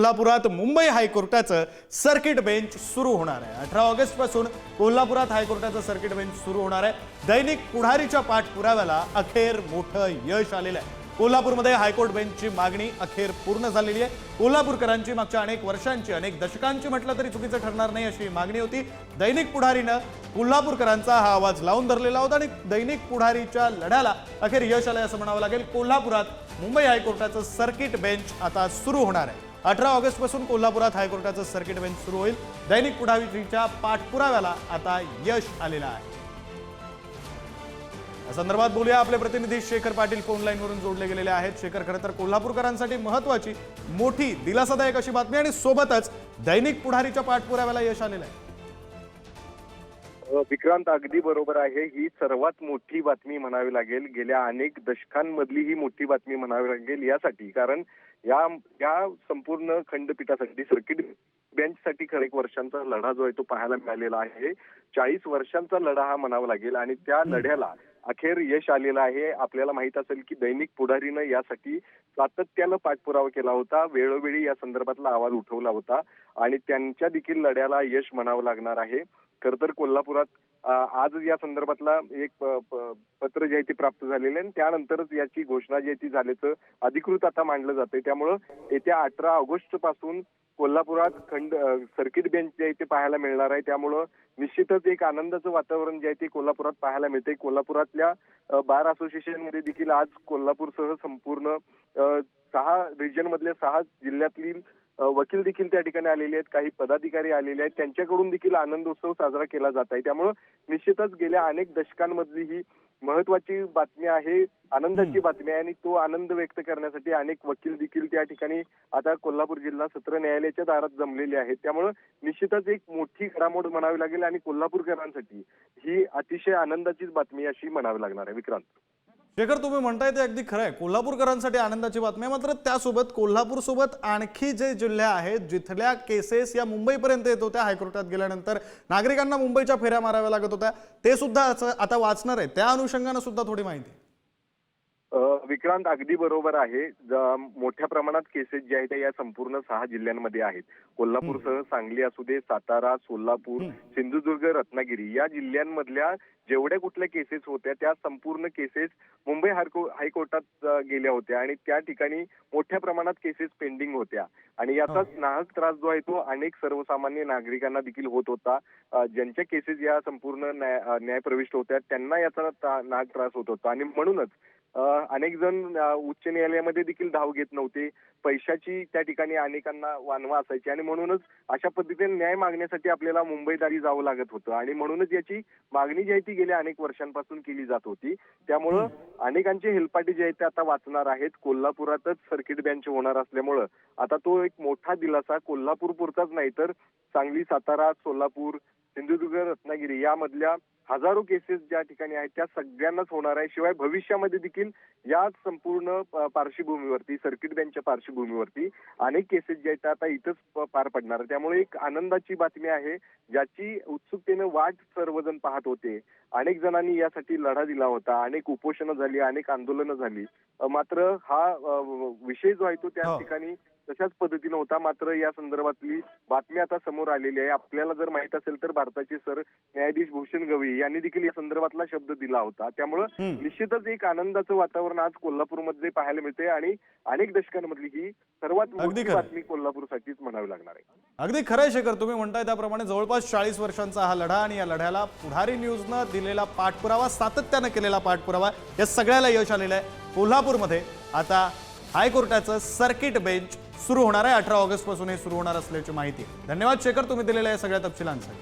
कोल्हापुरात Mumbai हायकोर्टाचं circuit bench सुरू होणार आहे. अठरा ऑगस्टपासून कोल्हापुरात हायकोर्टाचं सर्किट बेंच सुरू होणार आहे. दैनिक पुढारीच्या पाठपुराव्याला अखेर मोठं यश आलेलं आहे. कोल्हापूरमध्ये हायकोर्ट बेंचची मागणी अखेर पूर्ण झालेली आहे. कोल्हापूरकरांची मागच्या अनेक वर्षांची अनेक दशकांची म्हटलं तरी चुकीचं ठरणार नाही अशी मागणी होती. दैनिक पुढारीनं कोल्हापूरकरांचा हा आवाज लावून धरलेला होता आणि दैनिक पुढारीच्या लढ्याला अखेर यश आलं असं म्हणावं लागेल. कोल्हापुरात मुंबई हायकोर्टाचं सर्किट बेंच आता सुरू होणार आहे. अठरा ऑगस्टपासून कोल्हापुरात हायकोर्टाचं सर्किट बेंच सुरू होईल. दैनिक पुढारीच्या पाठपुराव्याला आता यश आलेलं आहे. या संदर्भात बोलूया आपले प्रतिनिधी शेखर पाटील फोन लाईन वरून जोडले गेलेले आहेत. शेखर खरं तर कोल्हापूरकरांसाठी महत्वाची मोठी दिलासादायक अशी बातमी आणि सोबतच दैनिक पुढारीच्या पाठपुराव्याला यश आलेलं आहे. विक्रांत अगदी बरोबर आहे. ही सर्वात मोठी बातमी म्हणावी लागेल. गेल्या अनेक दशकांमधली ही मोठी बातमी म्हणावी लागेल यासाठी. कारण या या संपूर्ण खंडपीठासाठी सर्किट बेंचसाठी खरं एक वर्षांचा लढा जो आहे तो पाहायला मिळालेला आहे. चाळीस वर्षांचा लढा हा म्हणावा लागेल. आणि त्या लढ्याला अखेर यश आलेलं आहे. आपल्याला माहीत असेल की दैनिक पुढारीनं यासाठी सातत्यानं पाठपुरावा केला होता. वेळोवेळी या संदर्भातला आवाज उठवला होता. आणि त्यांच्या देखील लढ्याला यश म्हणावं लागणार आहे. खर तर कोल्हापुरात आज या संदर्भातला एक प- प- पत्र जे आहे ते प्राप्त झालेलं आहे आणि त्यानंतरच याची घोषणा जी आहे ती झाल्याचं अधिकृत आता मांडलं जाते त्यामुळं येत्या अठरा ऑगस्टपासून कोल्हापुरात खंड सर्किट बेंच जे आहे ते पाहायला मिळणार आहे. त्यामुळं निश्चितच एक आनंदाचं वातावरण जे आहे ते कोल्हापुरात पाहायला मिळते कोल्हापुरातल्या बार असोसिएशनमध्ये देखील आज कोल्हापूरसह संपूर्ण सहा रिजन मधल्या सहा जिल्ह्यातील वकील देखील त्या ठिकाणी आलेले आहेत काही पदाधिकारी आलेले आहेत. त्यांच्याकडून देखील आनंदोत्सव साजरा केला जात आहे. त्यामुळं निश्चितच गेल्या अनेक दशकांमधली ही महत्वाची बातमी आहे आनंदाची बातमी आहे. आणि तो आनंद व्यक्त करण्यासाठी अनेक वकील देखील त्या ठिकाणी आता कोल्हापूर जिल्हा सत्र न्यायालयाच्या दारात जमलेले आहेत. त्यामुळं निश्चितच एक मोठी घडामोड म्हणावी लागेल आणि कोल्हापूरकरांसाठी ही अतिशय आनंदाचीच बातमी अशी म्हणावी लागणार आहे. विक्रांत. शेखर तुम्ही म्हणताय ते अगदी खरं आहे कोल्हापूरकरांसाठी आनंदाची बातमी आहे. मात्र त्यासोबत कोल्हापूरसोबत आणखी जे जिल्हे आहेत जिथल्या केसेस या मुंबईपर्यंत येत होत्या हायकोर्टात गेल्यानंतर नागरिकांना मुंबईच्या फेऱ्या माराव्या लागत होत्या. ते सुद्धा असं आता वाचणार आहे. त्या अनुषंगानं सुद्धा थोडी माहिती. विक्रांत अगदी बरोबर आहे. मोठ्या प्रमाणात केसेस जे आहेत त्या या संपूर्ण सहा जिल्ह्यांमध्ये आहेत. कोल्हापूरसह सांगली असू दे सातारा सोलापूर सिंधुदुर्ग रत्नागिरी या जिल्ह्यांमधल्या जेवढ्या कुठल्या केसेस होत्या त्या संपूर्ण केसेस मुंबई हायको हायकोर्टात गेल्या होत्या. आणि त्या ठिकाणी मोठ्या प्रमाणात केसेस पेंडिंग होत्या. आणि याचाच नाहक त्रास जो आहे तो अनेक सर्वसामान्य नागरिकांना देखील होत होता. ज्यांच्या केसेस या संपूर्ण न्याय न्यायप्रविष्ट होत्या त्यांना याचा नाहक त्रास होत होता. आणि म्हणूनच अनेक जण उच्च न्यायालयामध्ये देखील धाव घेत नव्हते. पैशाची त्या ठिकाणी अनेकांना वानवा असायची आणि म्हणूनच अशा पद्धतीने न्याय मागण्यासाठी आपल्याला मुंबईदारी जावं लागत होतं आणि म्हणूनच याची मागणी जी आहे ती गेल्या अनेक वर्षांपासून केली जात होती. त्यामुळं अनेकांचे हेलपाटे जे आहेत ते आता वाचणार आहेत. कोल्हापुरातच सर्किट बेंच होणार असल्यामुळं. आता तो एक मोठा दिलासा कोल्हापूर पुरताच नाही तर सांगली सातारा सोलापूर सिंधुदुर्ग रत्नागिरी यामधल्या हजारो केसेस ज्या ठिकाणी आहेत त्या सगळ्यांनाच होणार आहे. शिवाय भविष्यामध्ये देखील या संपूर्ण पार्श्वभूमीवरती सर्किट बेंचच्या पार्श्वभूमीवरती अनेक केसेस जे आहेत त्या आता इथंच पार पडणार. त्यामुळे एक आनंदाची बातमी आहे ज्याची उत्सुकतेनं वाट सर्वजण पाहत होते. अनेक जणांनी यासाठी लढा दिला होता अनेक उपोषणं झाली अनेक आंदोलनं झाली. मात्र हा विषय जो आहे तो त्या हो. ठिकाणी तशाच पद्धतीनं होता. मात्र या संदर्भातली बातमी आता समोर आलेली आहे. आपल्याला जर माहीत असेल तर भारताचे सर न्यायाधीश भूषण गवई यांनी देखील या संदर्भातला शब्द दिला होता. त्यामुळं. निश्चितच एक आनंदाचं वातावरण आज कोल्हापूरमध्ये पाहायला मिळते आणि अनेक दशकांमधली ही सर्वात अगदी मोठी. बातमी कोल्हापूरसाठीच म्हणावी लागणार आहे. अगदी खरं आहे शेखर तुम्ही म्हणताय त्याप्रमाणे जवळपास चाळीस वर्षांचा हा लढा आणि या लढ्याला पुढारी न्यूजनं दिलेला पाठपुरावा सातत्यानं केलेला पाठपुरावा या सगळ्याला यश आलेलं आहे. कोल्हापूरमध्ये आता हायकोर्टाचं सर्किट बेंच सुरू होणार आहे. अठरा ऑगस्टपासून हे सुरू होणार असल्याची माहिती. धन्यवाद शेखर. तुम्ही दिलेल्या या सगळ्या तपशिलांसाठी.